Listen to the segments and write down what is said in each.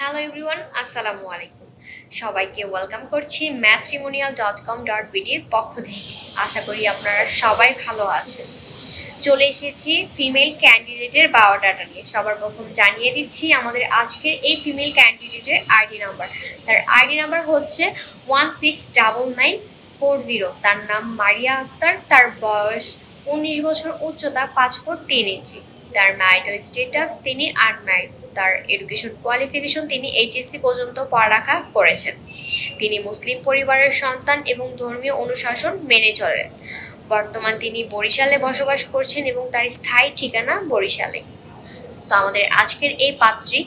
Hello everyone আসসালামু আলাইকুম সবাইকে ওয়েলকাম করছি ম্যাট্রিমোনিয়াল ডট কম ডট বিডির পক্ষ থেকে। আশা করি আপনারা সবাই ভালো আছেন। চলে এসেছি ফিমেল ক্যান্ডিডেটের বায়োডাটা নিয়ে। সবার প্রথম জানিয়ে দিচ্ছি আমাদের আজকের এই ফিমেল ক্যান্ডিডেটের আইডি নাম্বার তার আইডি নাম্বার হচ্ছে one six double nine four zero তার নাম মারিয়া আক্তার। তার বয়স উনিশ বছর, উচ্চতা পাঁচ ফুট তিন ইঞ্চি। তার ম্যারিটাল স্টেটাস তিনি আনম্যারিড তার এডুকেশন কোয়ালিফিকেশন তিনি এইচএসসি পর্যন্ত পড়ালেখা করেছেন। তিনি মুসলিম পরিবারের সন্তান এবং ধর্মীয় অনুশাসন মেনে চলেন। বর্তমান তিনি বরিশালে বসবাস করছেন এবং তার স্থায়ী ঠিকানা বরিশালে। তো আমাদের আজকের এই পাত্রী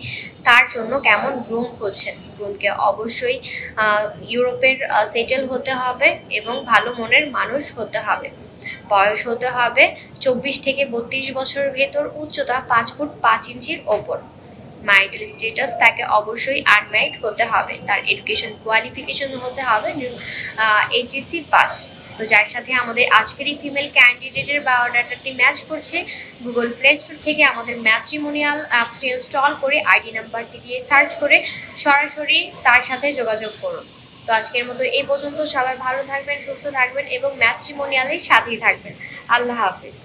তার জন্য কেমন গ্রুম করছেন গ্রুমকে অবশ্যই ইউরোপের সেটেল হতে হবে এবং ভালো মনের মানুষ হতে হবে। বয়স হতে হবে চব্বিশ থেকে বত্রিশ বছরের ভেতর, উচ্চতা পাঁচ ফুট পাঁচ ইঞ্চির ওপর। ম্যারিটাল স্টেটাস তাকে অবশ্যই আনম্যারিড হতে হবে। তার এডুকেশন কোয়ালিফিকেশন হতে হবে। এইচএসসি পাস তো যার সাথে আমাদের আজকের এই ফিমেল ক্যান্ডিডেটের বায়োডাটাটি ম্যাচ করছে গুগল প্লে স্টোর থেকে আমাদের ম্যাট্রিমোনিয়াল অ্যাপসটি ইনস্টল করে আইডি নাম্বারটি দিয়ে সার্চ করে সরাসরি তার সাথে যোগাযোগ করুন। তো আজকের মতো এই পর্যন্ত সবাই ভালো থাকবেন, সুস্থ থাকবেন এবং ম্যাট্রিমোনিয়ালের সাথেই থাকবেন। আল্লাহ হাফিজ।